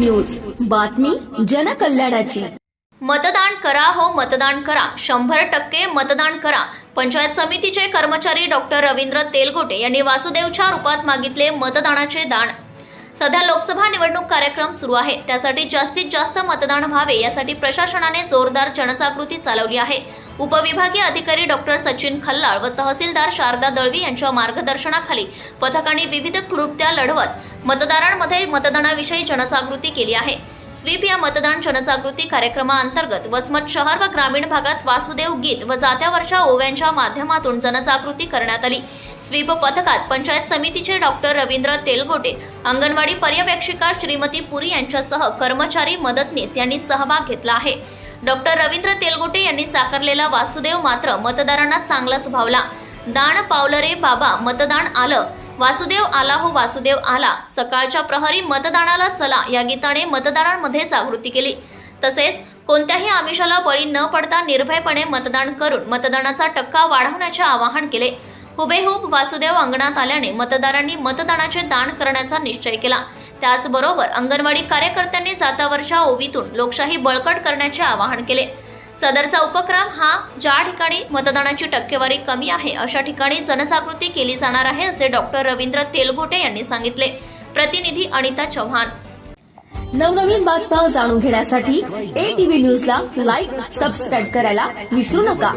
News बातमी जनकल्याणाची. मतदान करा हो मतदान करा. शंभर टक्के मतदान करा. पंचायत समितीचे कर्मचारी डॉक्टर रवींद्र तेलगोटे यांनी वासुदेवच्या रूपात मागितले मतदानाचे दान सध्या लोकसभा निवडणूक कार्यक्रम सुरू आहे. त्यासाठी जास्तीत जास्त मतदान व्हावे यासाठी प्रशासनाने जोरदार जनजागृती चालवली आहे. उपविभागीय अधिकारी डॉक्टर सचिन खल्लाळ व तहसीलदार शारदा दळवी यांच्या मार्गदर्शनाखाली पथकाने विविध कृत्या लढवत मतदारांमध्ये मतदानाविषयी जनजागृती केली आहे. स्वीप या मतदान जनजागृती कार्यक्रमाअंतर्गत वसमत शहर व ग्रामीण भागात वासुदेव गीत व जात्यावरच्या ओव्यांच्या माध्यमातून जनजागृती करण्यात आली. स्वीप पथकात पंचायत समितीचे डॉक्टर रवींद्र तेलगोटे अंगणवाडी पर्यवेक्षिका श्रीमती पुरी यांच्यासह कर्मचारी मदतनीस यांनी सहभाग घेतला आहे. डॉक्टर रवींद्र तेलगोटे यांनी साकारलेला वासुदेव मात्र मतदारांना चांगलाच भावला. दान पावलं रे बाबा मतदान आलं. वासुदेव आला हो वासुदेव आला. सकाळच्या प्रहरी मतदानाला चला. या गीताने मतदारांमध्ये जागृती केली. तसेच कोणत्याही आमिषाला बळी न पडता निर्भयपणे मतदान करून मतदानाचा टक्का वाढवण्याचे आवाहन केले. हुबेहूब वासुदेव अंगणात आल्याने मतदारांनी मतदानाचे दान करण्याचा निश्चय केला. त्याचबरोबर अंगणवाडी कार्यकर्त्यांनी जातावरच्या ओवीतून लोकशाही बळकट करण्याचे आवाहन केले. सदरचा उपक्रम हा ज्या ठिकाणी मतदानाची टक्केवारी कमी आहे अशा ठिकाणी जनजागृती केली जाणार आहे असे डॉक्टर रवींद्र तेलगोटे यांनी सांगितले. प्रतिनिधी अनिता चव्हाण. नवनवीन बातम्या जाणून घेण्यासाठी एटीव्ही न्यूजला लाईक सबस्क्राईब करायला विसरू नका.